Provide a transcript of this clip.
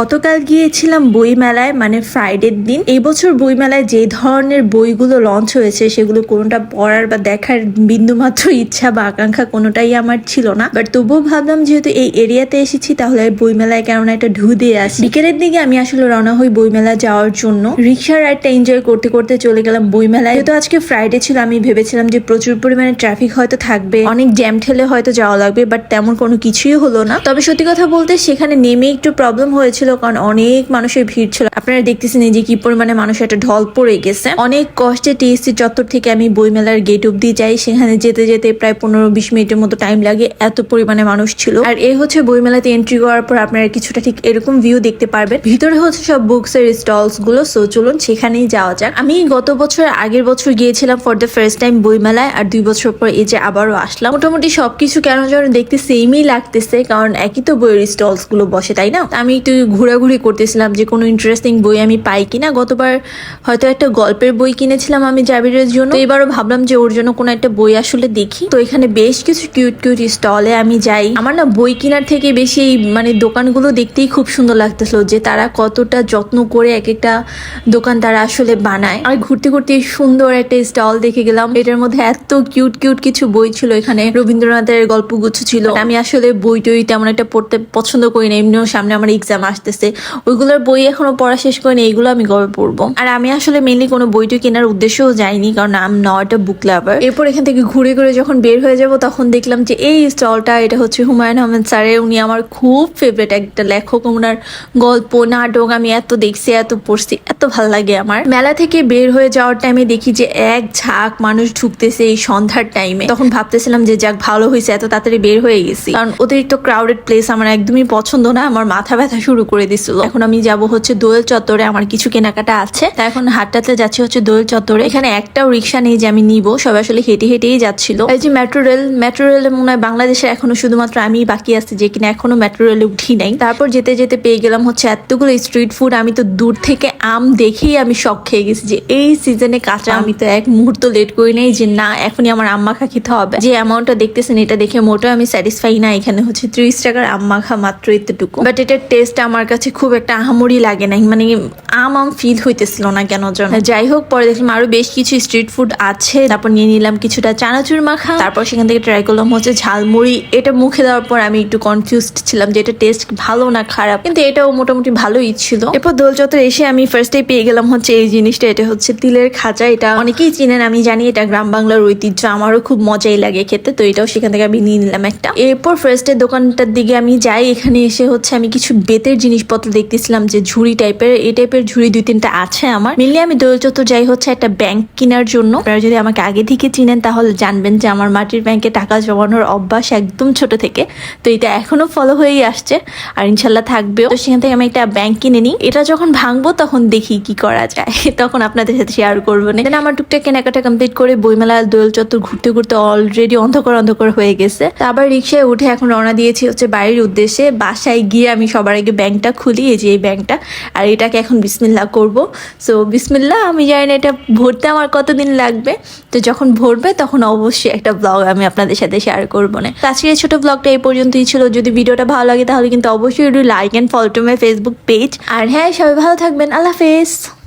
গতকাল গিয়েছিলাম বই মেলায় মানে ফ্রাইডের দিন। এই বছর বই মেলায় যে ধরনের বইগুলো লঞ্চ হয়েছে, সেগুলো কোনোটা পড়ার বা দেখার বিন্দুমাত্র ইচ্ছা বা আকাঙ্ক্ষা কোনোটাই আমার ছিল না। বাট তবুও ভাবলাম, যেহেতু এই এরিয়াতে এসেছি, তাহলে বই মেলায় কেননা একটা ঢু দিয়ে আসি। বিকেলের দিকে আমি আসলে রওনা হই বই মেলা যাওয়ার জন্য। রিক্সা রাইডটা এনজয় করতে করতে চলে গেলাম বই মেলায় যেহেতু আজকে ফ্রাইডে ছিল, আমি ভেবেছিলাম যে প্রচুর পরিমাণে ট্রাফিক হয়তো থাকবে, অনেক জ্যাম ঠেলে হয়তো যাওয়া লাগবে বাট তেমন কোনো কিছুই হলো না। তবে সত্যি কথা বলতে, সেখানে নেমে একটু প্রবলেম হয়েছিল কারণ অনেক মানুষের ভিড় ছিল। আপনারা দেখতেছেন যে কি পরিমাণে মানুষ একটা ঢল পড়ে গেছে। অনেক কষ্টে টিএসসি চত্বর থেকে আমি বইমেলার গেট অব্দি যাই। সেখানে যেতে যেতে প্রায় পনেরো বিশ মিনিটের মতো টাইম লাগে। এত পরিমাণে মানুষ ছিল। আর এই হচ্ছে বইমেলাতে এন্ট্রি করার পর আপনারা কিছুটা ঠিক এরকম ভিউ দেখতে পারবেন। ভিতরে হচ্ছে সব বুকস এর স্টলসগুলো। সো চলুন সেখানেই যাওয়া যাক। আমি গত বছর আগের বছর গিয়েছিলাম ফর দ্য ফার্স্ট টাইম বইমেলায়। আর দুই বছর পর এই যে আবারও আসলাম। মোটামুটি সবকিছু কেন যেন দেখতে সেমই লাগতেছে। কারণ একই তো বইয়ের স্টলসগুলো বসে, তাই না? আমি একটু ঘোরাঘুরি করতেছিলাম, যে কোনো ইন্টারেস্টিং বই আমি পাই কিনা। গতবার হয়তো একটা গল্পের বই কিনেছিলাম আমি জাবিরের জন্য। এবারও ভাবলাম যে ওর জন্য কোনো একটা বই আসলে দেখি। তো এখানে বেশ কিছু কিউট কিউট স্টলে আমি যাই। আমার না বই কেনার থেকে বেশি এই মানে দোকানগুলো দেখতেই খুব সুন্দর লাগতেছিল, যে তারা কতটা যত্ন করে এক একটা দোকান তারা আসলে বানায়। আর ঘুরতে ঘুরতে সুন্দর একটা স্টল দেখে গেলাম। এটার মধ্যে এত কিউট কিউট কিছু বই ছিল এখানে। রবীন্দ্রনাথের গল্পগুচ্ছ ছিল। আমি আসলে বই টই তেমন একটা পড়তে পছন্দ করি না। এমনিও সামনে আমার এক্সাম আসতেছে ওইগুলোর বই এখনও পড়া শেষ করিনি, এইগুলো আমি কবে পড়ব? আর আমি আসলে মেনলি কোনো বইটই কেনার উদ্দেশ্যও যাইনি, কারণ আম নট বুক লাভার এরপর এখান থেকে ঘুরে ঘুরে যখন বের হয়ে যাব, তখন দেখলাম যে এই স্টলটা, এটা হচ্ছে হুমায়ুন আহমেদ স্যারের, উনি আমার খুব ফেভারিট একটা লেখক ওনার গল্প, নাটক, আমি এত দেখছি, এত পড়ছি, এত ভালো লাগে আমার। মেলা থেকে বের হয়ে যাওয়ার টাইমে দেখি যে এক ঝাঁক মানুষ ঢুকতেছে এই সন্ধ্যার টাইমে তখন ভাবতেছিলাম যে যাক, ভালো হয়েছে, এত তাড়াতাড়ি বের হয়ে গেছি। কারণ অতিরিক্ত ক্রাউডেড প্লেস আমার একদমই পছন্দ না, আমার মাথা ব্যথা শুরু করে দিছিল। এখন আমি যাব হচ্ছে দোয়েল চত্বরে, আমার কিছু কেনাকাটা আছে। তা এখন হাটটাতে যাচ্ছি হচ্ছে দোয়েল চত্বরে। এখানে একটাও রিক্সা নেই যে আমি নিব, সবাই আসলে হেঁটে হেঁটেই যাচ্ছিল। এই যে মেট্রো রেল মেট্রো রেল মনে হয় বাংলাদেশে এখনও শুধুমাত্র আমি বাকি আছি, যে কিনা এখনও মেট্রো রেলে উঠি নাই। তারপর যেতে যেতে পেয়ে গেলাম হচ্ছে এতগুলো স্ট্রিট ফুড আমি তো দূর থেকে আম দেখেই আমি শখ খেয়ে গেছি যে এই সিজনে কাঁচা আমি। তো এক মুহূর্ত লেট করি নাই যে না, এখনই আমার আম মাখা খেতে হবে। যে অ্যামাউন্টটা দেখতেছেন, এটা দেখে মোটেও আমি স্যাটিসফাই না এখানে হচ্ছে ত্রিশ টাকার আম মাখা মাত্র এতটুকু। বাট এটার টেস্ট আমার কাছে খুব একটা আহামরি লাগে নাই। মানে আম আম ফিল হইতেছিল না কেন জন যাই হোক, পরে দেখলাম আরও বেশ কিছু স্ট্রিট ফুড আছে। তারপর নিয়ে নিলাম কিছুটা চানাচুর মাখা। তারপর সেখান থেকে ট্রাই করলাম হচ্ছে ঝালমুড়ি। এটা মুখে দেওয়ার পর আমি একটু কনফিউজড ছিলাম যে এটা টেস্ট ভালো না খারাপ। কিন্তু এটাও মোটামুটি ভালোই ছিল। এরপর দোল চত্বর এসে আমি ফার্স্টে পেয়ে গেলাম হচ্ছে এই জিনিসটা। এটা হচ্ছে তিলের খাঁচা এটা অনেকেই চিনেন, আমি জানি এটা গ্রাম বাংলার ঐতিহ্য। আমারও খুব মজাই লাগে খেতে, তো এটাও সেখান থেকে আমি নিয়ে নিলাম একটা। এরপর ফার্স্টের দোকানটার দিকে আমি যাই। এখানে এসে হচ্ছে আমি কিছু বেতের জিনিসপত্র দেখতেছিলাম যে ঝুড়ি টাইপের, এই টাইপের ঝুড়ি দুই তিনটা আছে আমার। মেনলি আমি দোল চত্বর যাই হচ্ছে একটা ব্যাংক কেনার জন্য। আপনারা যদি আমাকে আগে থেকে চিনেন, তাহলে জানবেন যে আমার মাটির ব্যাংকে টাকা জমানোর অভ্যাস একদম ছোট থেকে। তো এটা এখনও ফলো হয়েই আসছে আর ইনশাল্লাহ থাকবেও। তো সেখান থেকে আমি একটা ব্যাংক কিনে নিই। এটা যখন ভাঙবো, তখন দেখি কি করা যায়। তখন আপনাদের সাথে শেয়ার করব। না আমার টুকটাক কেনাকাটা কমপ্লিট করে বইমেলা, দোল চত্বর ঘুরতে ঘুরতে অলরেডি অন্ধকার অন্ধকার হয়ে গেছে। আবার রিক্সায় উঠে এখন রওনা দিয়েছি হচ্ছে বাড়ির উদ্দেশ্যে। বাসায় গিয়ে আমি সবার আগে ব্যাংকটা খুলি, এই যে এই ব্যাংকটা, আর এটাকে এখন বিসমিল্লা করব। সো বিসমিল্লা আমি জানি না এটা ভরতে আমার কতদিন লাগবে। তো যখন ভরবে, তখন অবশ্যই একটা ব্লগ আমি আপনাদের সাথে শেয়ার করব না। আজকের ছোট ব্লগটা এই পর্যন্তই ছিল। যদি ভিডিওটা ভালো লাগে, তাহলে কিন্তু অবশ্যই একটু like and follow to my Facebook page আর হ্যাঁ সবাই ভালো থাকবেন। আল্লাহ হাফেজ।